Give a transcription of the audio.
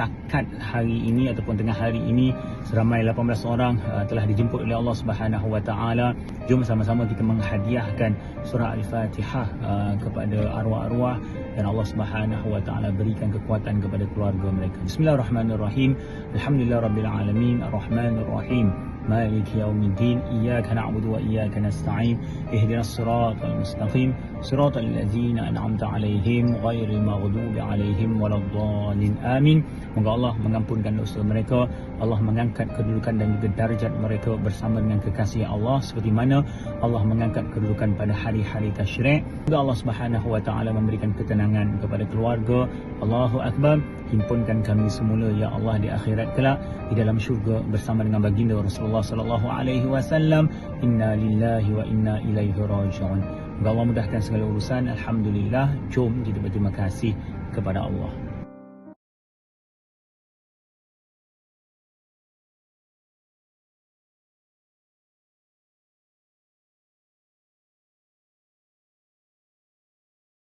setakat hari ini ataupun tengah hari ini seramai 18 orang uh, telah dijemput oleh Allah Subhanahu Wa Taala. Jom sama-sama kita menghadiahkan surah Al-Fatihah uh, kepada arwah-arwah dan Allah Subhanahu Wa Taala berikan kekuatan kepada keluarga mereka. Bismillahirrahmanirrahim. Alhamdulillahirabbil alamin. Arrahmanirrahim. Rahim. مالك يوم الدين إياك نعبد وإياك نستعين اهدنا الصراط المستقيم صراط الذين أنعمت عليهم غير المغضوب عليهم ولا الضالين آمين Moga Allah mengampunkan dosa mereka Allah mengangkat kedudukan dan juga darjat mereka bersama dengan kekasih Allah seperti mana Allah mengangkat kedudukan pada hari-hari tasyrik Moga Allah Subhanahu wa taala memberikan ketenangan kepada keluarga Allahu akbar himpunkan kami semula ya Allah di akhirat kelak di dalam syurga bersama dengan baginda Rasulullah sallallahu alaihi wasallam. Inna lillahi wa inna ilaihi raji'un. Allah mudahkan segala urusan. Alhamdulillah. Jom kita berterima kasih kepada Allah